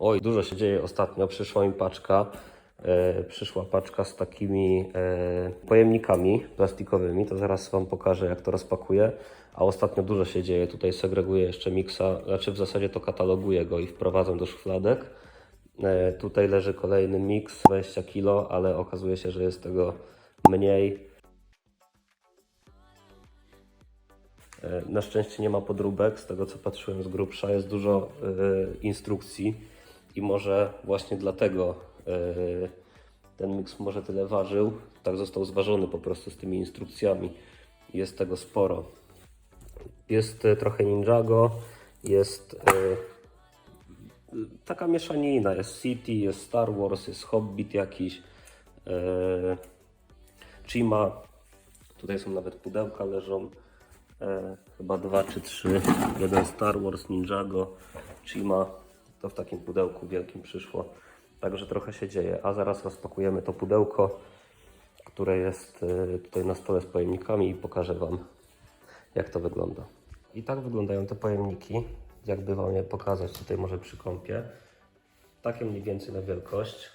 Oj, dużo się dzieje ostatnio. Przyszła mi paczka. E, przyszła paczka z takimi e, pojemnikami plastikowymi. To zaraz Wam pokażę, jak to rozpakuję. A ostatnio dużo się dzieje. Tutaj segreguję jeszcze miksa, znaczy w zasadzie to kataloguję go i wprowadzam do szufladek. E, tutaj leży kolejny miks, 20 kg, ale okazuje się, że jest tego mniej. E, Na szczęście nie ma podróbek, z tego co patrzyłem z grubsza jest dużo e, instrukcji i może właśnie dlatego e, ten miks może tyle ważył. Tak został zważony po prostu z tymi instrukcjami. Jest tego sporo. Jest e, trochę Ninjago, jest e, taka mieszanina. Jest City, jest Star Wars, jest Hobbit jakiś, Chima. Tutaj są nawet pudełka leżą. Chyba dwa czy trzy. Jeden Star Wars, Ninjago, Chima. To w takim pudełku wielkim przyszło. Także trochę się dzieje. A zaraz rozpakujemy to pudełko, które jest e, tutaj na stole z pojemnikami i pokażę Wam, jak to wygląda. I tak wyglądają te pojemniki. Jakby Wam je pokazać tutaj może przy kąpie. Takie mniej więcej na wielkość.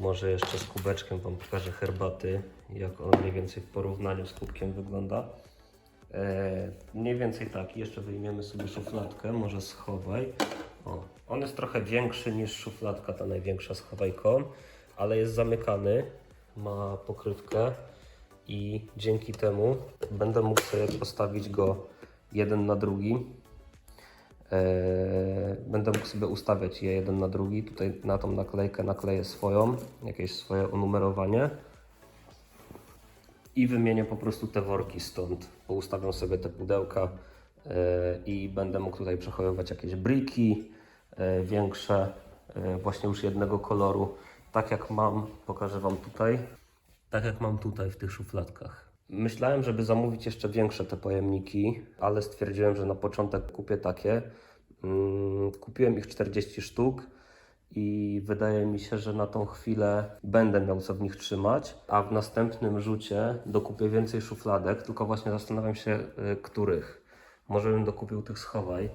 Może jeszcze z kubeczkiem Wam pokażę herbaty, jak on mniej więcej w porównaniu z kubkiem wygląda. E, mniej więcej tak, jeszcze wyjmiemy sobie szufladkę, może schowaj. O, on jest trochę większy niż szufladka, ta największa schowajką, ale jest zamykany, ma pokrywkę i dzięki temu będę mógł sobie postawić go jeden na drugi. E, Będę mógł sobie ustawiać je jeden na drugi. Tutaj na tą naklejkę nakleję swoją, jakieś swoje onumerowanie i wymienię po prostu te worki stąd. Poustawiam sobie te pudełka i będę mógł tutaj przechowywać jakieś briki e, większe, e, właśnie już jednego koloru. Tak jak mam, pokażę Wam tutaj. Tak jak mam tutaj w tych szufladkach. Myślałem, żeby zamówić jeszcze większe te pojemniki, ale stwierdziłem, że na początek kupię takie. Mm, Kupiłem ich 40 sztuk i wydaje mi się, że na tą chwilę będę miał co w nich trzymać, a w następnym rzucie dokupię więcej szufladek, tylko właśnie zastanawiam się, których. Może bym dokupił tych schowaj,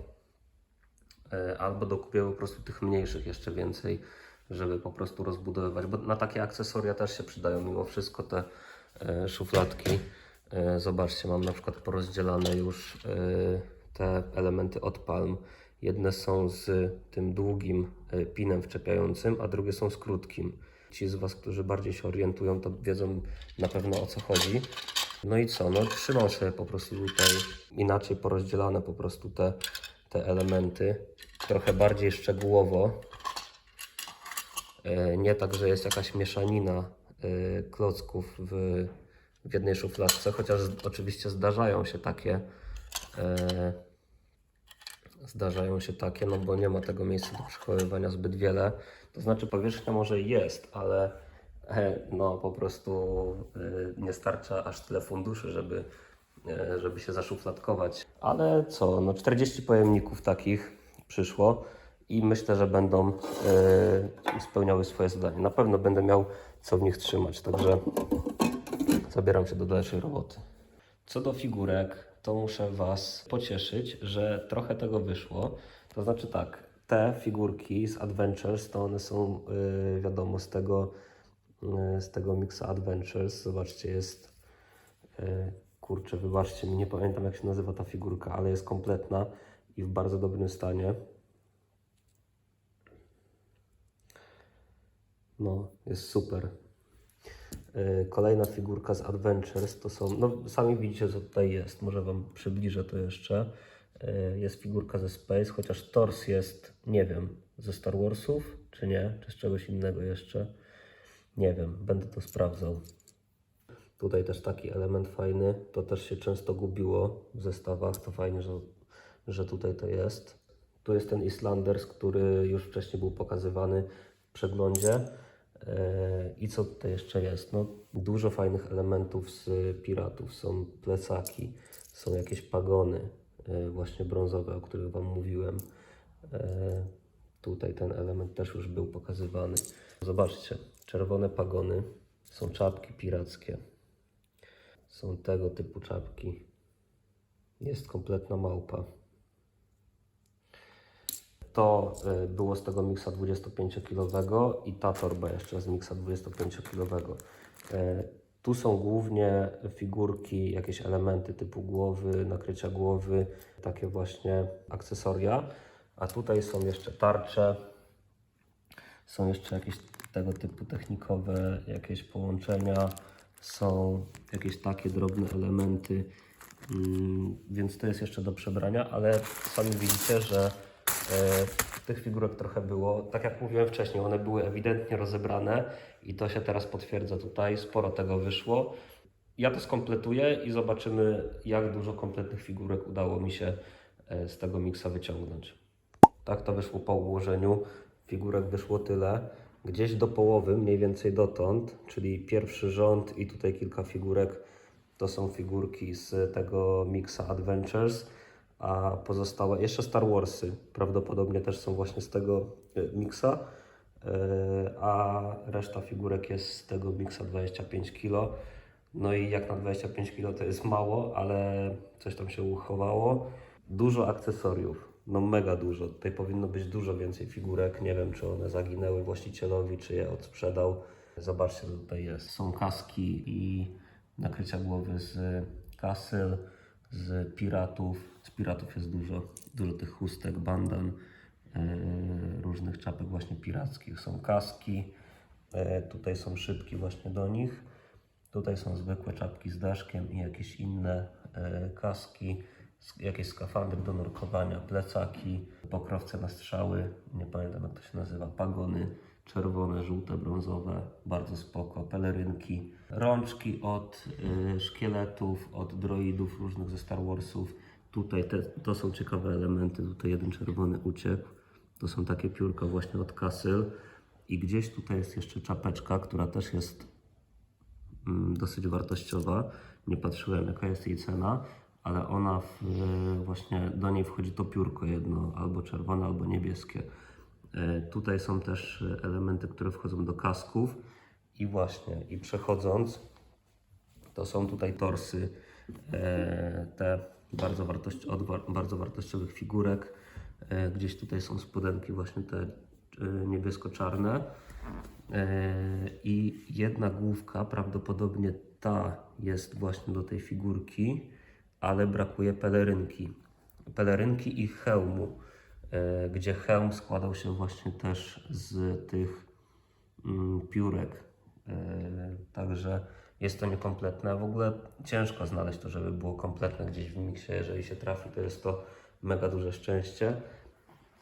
y, albo dokupię po prostu tych mniejszych jeszcze więcej, żeby po prostu rozbudowywać, bo na takie akcesoria też się przydają mimo wszystko te y, szufladki. Y, Zobaczcie, mam na przykład porozdzielane już te elementy od palm. Jedne są z tym długim pinem wczepiającym, a drugie są z krótkim. Ci z Was, którzy bardziej się orientują, to wiedzą na pewno o co chodzi. No i co? No trzymam po prostu tutaj inaczej porozdzielane po prostu te, te elementy. Trochę bardziej szczegółowo. E, Nie tak, że jest jakaś mieszanina e, klocków w, w jednej szufladce, chociaż oczywiście zdarzają się takie. e, Zdarzają się takie, no bo nie ma tego miejsca do przechowywania zbyt wiele. To znaczy powierzchnia może jest, ale no po prostu e, nie starcza aż tyle funduszy, żeby, e, żeby się zaszufladkować. Ale co, no 40 pojemników takich przyszło i myślę, że będą e, spełniały swoje zadanie. Na pewno będę miał co w nich trzymać, także zabieram się do dalszej roboty. Co do figurek, to muszę Was pocieszyć, że trochę tego wyszło. To znaczy tak, te figurki z Adventures, to one są yy, wiadomo z tego, z tego mixa Adventures. Zobaczcie, jest yy, kurczę, wybaczcie mi, nie pamiętam jak się nazywa ta figurka, ale jest kompletna i w bardzo dobrym stanie. No, jest super. Y, Kolejna figurka z Adventures to są, no sami widzicie co tutaj jest, może Wam przybliżę to jeszcze. Jest figurka ze Space, chociaż tors jest, nie wiem, ze Star Warsów, czy nie, czy z czegoś innego jeszcze. Nie wiem, będę to sprawdzał. Tutaj też taki element fajny, to też się często gubiło w zestawach, to fajnie, że, że tutaj to jest. Tu jest ten Islanders, który już wcześniej był pokazywany w przeglądzie. E, I co tutaj jeszcze jest? No, dużo fajnych elementów z piratów. Są plecaki, są jakieś pagony, e, właśnie brązowe, o których Wam mówiłem. E, Tutaj ten element też już był pokazywany. Zobaczcie, czerwone pagony, są czapki pirackie. Są tego typu czapki. Jest kompletna małpa. To y, było z tego miksa 25-kilowego i ta torba jeszcze z miksa 25-kilowego. Y, Tu są głównie figurki, jakieś elementy typu głowy, nakrycia głowy, takie właśnie akcesoria. A tutaj są jeszcze tarcze, są jeszcze jakieś tego typu technikowe jakieś połączenia, są jakieś takie drobne elementy, mm, więc to jest jeszcze do przebrania, ale sami widzicie, że e, tych figurek trochę było. Tak jak mówiłem wcześniej, one były ewidentnie rozebrane i to się teraz potwierdza tutaj, sporo tego wyszło. Ja to skompletuję i zobaczymy, jak dużo kompletnych figurek udało mi się e, z tego miksa wyciągnąć. Tak to wyszło po ułożeniu. Figurek wyszło tyle. Gdzieś do połowy, mniej więcej dotąd, czyli pierwszy rząd i tutaj kilka figurek, to są figurki z tego mixa Adventures, a pozostałe, jeszcze Star Warsy prawdopodobnie też są właśnie z tego e, mixa, e, a reszta figurek jest z tego mixa 25 kg. No i jak na 25 kg to jest mało, ale coś tam się uchowało. Dużo akcesoriów, no mega dużo. Tutaj powinno być dużo więcej figurek. Nie wiem, czy one zaginęły właścicielowi, czy je odsprzedał. Zobaczcie, co tutaj jest. Są kaski i nakrycia głowy z kasyl, z piratów. Z piratów jest dużo. Dużo tych chustek, bandan, e, różnych czapek właśnie pirackich. Są kaski. E, tutaj są szybki właśnie do nich. Tutaj są zwykłe czapki z daszkiem i jakieś inne e, kaski, jakieś skafandry do nurkowania, plecaki, pokrowce na strzały, nie pamiętam jak to się nazywa, pagony czerwone, żółte, brązowe, bardzo spoko, pelerynki, rączki od y, szkieletów, od droidów różnych ze Star Warsów. Tutaj te, to są ciekawe elementy, tutaj jeden czerwony uciekł, to są takie piórka właśnie od kasyl i gdzieś tutaj jest jeszcze czapeczka, która też jest mm, dosyć wartościowa. Nie patrzyłem jaka jest jej cena, ale ona w, właśnie do niej wchodzi to piórko jedno, albo czerwone, albo niebieskie. E, Tutaj są też e, elementy, które wchodzą do kasków i właśnie, i przechodząc, to są tutaj torsy, e, te bardzo, wartości, od bardzo wartościowych figurek. E, Gdzieś tutaj są spodenki właśnie te e, niebiesko-czarne. E, I jedna główka, prawdopodobnie ta jest właśnie do tej figurki, ale brakuje pelerynki. Pelerynki i hełmu, e, gdzie hełm składał się właśnie też z tych mm, piórek. E, Także jest to niekompletne. W ogóle ciężko znaleźć to, żeby było kompletne gdzieś w miksie. Jeżeli się trafi, to jest to mega duże szczęście.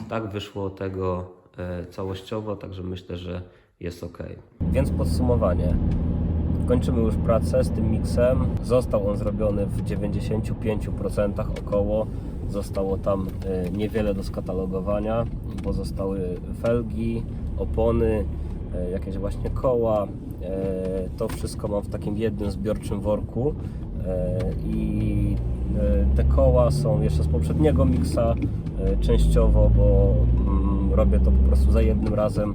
Tak wyszło tego e, całościowo, także myślę, że jest ok. Więc podsumowanie. Kończymy już pracę z tym miksem. Został on zrobiony w 95% około. Zostało tam e, niewiele do skatalogowania, bo zostały felgi, opony, e, jakieś właśnie koła. E, To wszystko mam w takim jednym zbiorczym worku. I te koła są jeszcze z poprzedniego miksa częściowo, bo mm, robię to po prostu za jednym razem.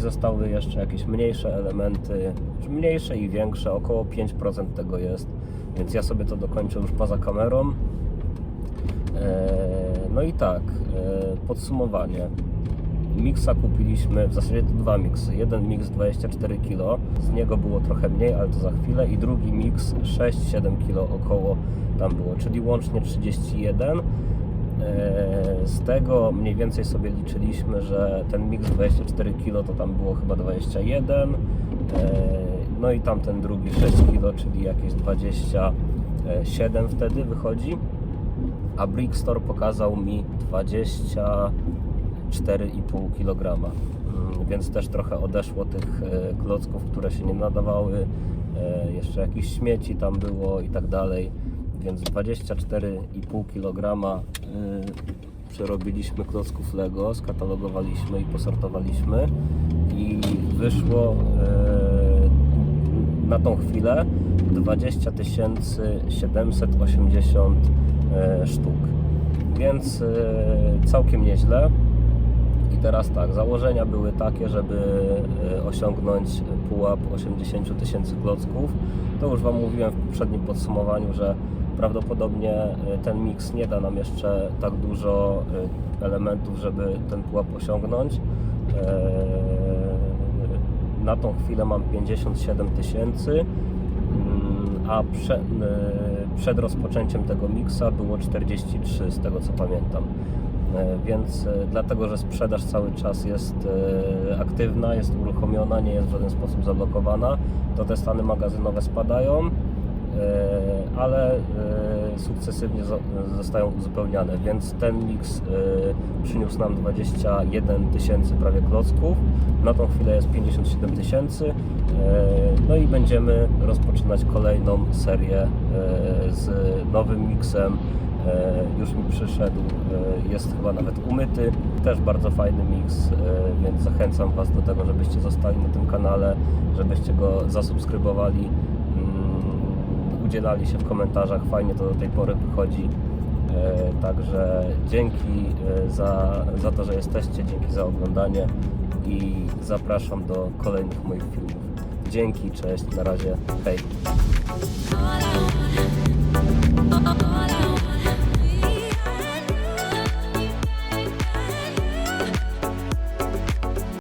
Zostały jeszcze jakieś mniejsze elementy, mniejsze i większe, około 5% tego jest, więc ja sobie to dokończę już poza kamerą. E, No i tak, e, podsumowanie. Miksa kupiliśmy, w zasadzie to dwa miksy. Jeden miks 24 kg, z niego było trochę mniej, ale to za chwilę. I drugi miks 6-7 kg około tam było, czyli łącznie 31. E, Z tego mniej więcej sobie liczyliśmy, że ten miks 24 kg to tam było chyba 21. e, No i tam ten drugi 6 kg, czyli jakieś 27 wtedy wychodzi. A Brickstore pokazał mi 24,5 kg. Mm, Więc też trochę odeszło tych e, klocków, które się nie nadawały. e, Jeszcze jakieś śmieci tam było i tak dalej. Więc 24,5 kg y, przerobiliśmy klocków Lego, skatalogowaliśmy i posortowaliśmy i wyszło e, na tą chwilę 20 780 e, sztuk. Więc całkiem nieźle. I teraz tak, założenia były takie, żeby osiągnąć pułap 80 tysięcy klocków. To już Wam mówiłem w poprzednim podsumowaniu, że Prawdopodobnie e, ten miks nie da nam jeszcze tak dużo e, elementów, żeby ten pułap osiągnąć. E, Na tą chwilę mam 57 tysięcy, mm, a prze, e, przed rozpoczęciem tego miksa było 43 z tego co pamiętam. Więc dlatego, że sprzedaż cały czas jest aktywna, jest uruchomiona, nie jest w żaden sposób zablokowana, to te stany magazynowe spadają, ale e, sukcesywnie zo- zostają uzupełniane, więc ten miks e, przyniósł nam 21 tysięcy prawie klocków, na tą chwilę jest 57 tysięcy, e, no i będziemy rozpoczynać kolejną serię e, z nowym miksem, E, już mi przyszedł, e, jest chyba nawet umyty, też bardzo fajny miks, e, więc zachęcam Was do tego, żebyście zostali na tym kanale, żebyście go zasubskrybowali, udzielali się w komentarzach, fajnie to do tej pory wychodzi. E, Także dzięki e, za, za to, że jesteście, dzięki za oglądanie i zapraszam do kolejnych moich filmów. Dzięki, cześć, na razie, hej.